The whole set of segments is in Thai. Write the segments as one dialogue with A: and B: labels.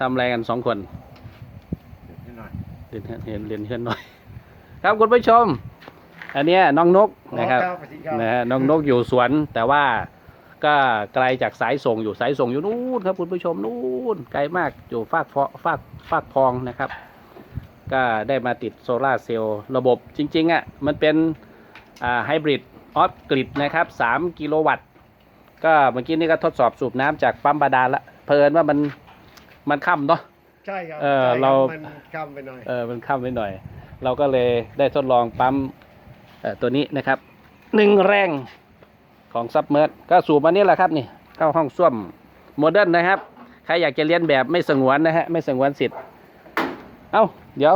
A: ทำอะไรกันสองคน
B: นิดหน่อย
A: เรียนเห็นเรียนเพื่อนหน่อย ครับคุณผู้ชม อันเนี้ยน้องนกนะครับ
B: ขอสวัสดีครับ
A: นะฮะน้องนกอยู่สวน แต่ว่าก็ไกลจากสายส่งอยู่สายส่งอยู่นู่นครับคุณผู้ชมนู่นไกลมากอยู่ฟากฟอฟากฟากพองนะครับ ก็ได้มาติดโซลาร์เซลล์ระบบจริงๆอะมันเป็นอ่าไฮบริดออฟกริดนะครับ 3 กิโลวัตต์ ก็เมื่อกี้นี่ก็ทดสอบสูบน้ำจากปั๊มบาดาลละเพลินว่ามัน มันค่ำเนาะ
B: ใช่ครับ
A: เออ
B: ใช่คบ
A: เรา
B: มันคำไปหน่อย
A: เออมันค่ำไปหน่อย เราก็เลยได้ทดลองปั๊มเอ่อตัวนี้นะครับหนึ่งแรงของซับเมอร์ก็สูบมานี่แหละครับนี่เข้าห้องส้วมโมเดิร์นนะครับ ใครอยากจะเรียนแบบไม่สงวนนะฮะไม่สงวนสิทธิ์ เอ้า เดี๋ยว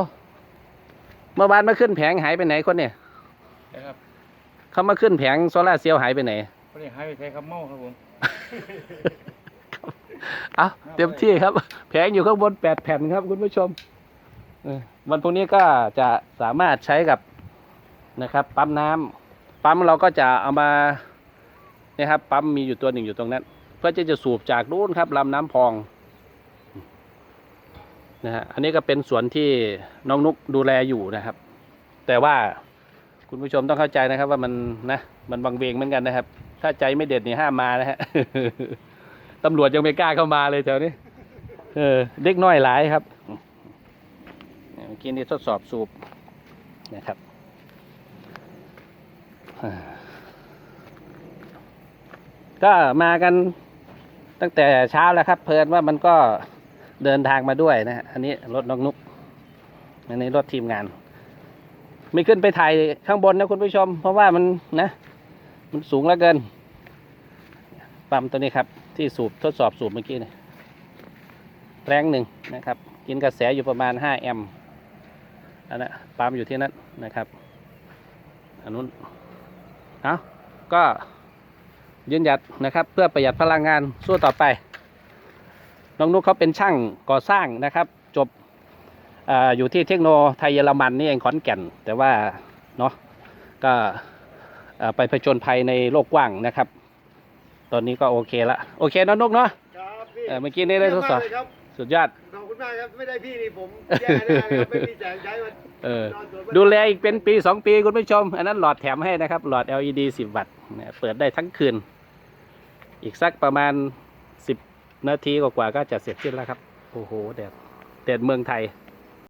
A: เมื่อวานมาขึ้นแผงหายไปไหนคนเนี่ย
C: นะครับ
A: เขามาขึ้นแผงโซลาร์เซลล์หายไปไหน
C: พอดีหายไปใช้คำเมาครับผม
A: เอาเต็มที่ครับ แผงอยู่ข้างบนแปดแผ่นครับ คุณผู้ชมเออวันพรุ่งนี้ก็จะสามารถใช้กับนะครับ ปั๊มน้ำปั๊มเราก็จะเอามาเนี่ยครับ ปั๊มมีอยู่ตัวหนึ่งอยู่ตรงนั้น เพื่อที่จะสูบจากนู้นครับลำน้ำพองนะฮะอันนี้ก็เป็นสวนที่น้องนุกดูแลอยู่นะครับ แต่ว่าคุณผู้ชมต้องเข้าใจนะครับ ว่ามันนะมันบังเวงเหมือนกันนะครับ ถ้าใจไม่เด็ดนี่ห้ามมานะฮะ ตำรวจยังไม่กล้าเข้ามาเลยแถวนี้ เออ เด็กน้อยหลายครับเมื่อกี้นี่ทดสอบสูบนะครับก็มากันตั้งแต่เช้าแล้วครับ เพลินว่ามันก็เดินทางมาด้วยนะฮะอันนี้รถน้องนุกอันนี้รถทีมงาน ไม่ขึ้นไปถ่ายข้างบนนะคุณผู้ชม เพราะว่ามันนะ มันสูงเหลือเกิน ปั๊มตัวนี้ครับ ที่สูบทดสอบสูบเมื่อกี้นี่แรงหนึ่งนะครับ กินกระแสอยู่ประมาณ 5 แอมป์อันนั้นปั๊มอยู่ที่นั้นนะครับอันนู้นเอาก็ยืนหยัดนะครับ เพื่อประหยัดพลังงานสู้ต่อไปน้องนุ๊กเขาเป็นช่างก่อสร้างนะครับ จบออยู่ที่เทคโนไทยเยอรมันนี่เองขอนแก่น แต่ว่าเนาะก็ไปผจญภัยในโลกกว้างนะครับ ตอนนี้ก็โอเคละโอเคเนอะนุกเนาะ
B: ครับพี่
A: เออเมื่อกี้นี้ได้ทดสอบ
B: เยี่ยมมากเลยครับ
A: สุดยอด
B: ขอบคุณมากครับไม่ได้พี่นี่ผมแย่แน่เลยครับไม่มีแสงใช้มัน
A: เออ
B: นอนสวน
A: ดูแลอีกเป็นปีสองปีคุณผู้ชม อันนั้นหลอดแถมให้นะครับ หลอด LED 10 วัตต์เนี่ยเปิดได้ทั้งคืน อีกสักประมาณ 10 นาทีกว่าๆก็จะเสร็จสิ้นแล้วครับ โอ้โหแดดแดดเมืองไทย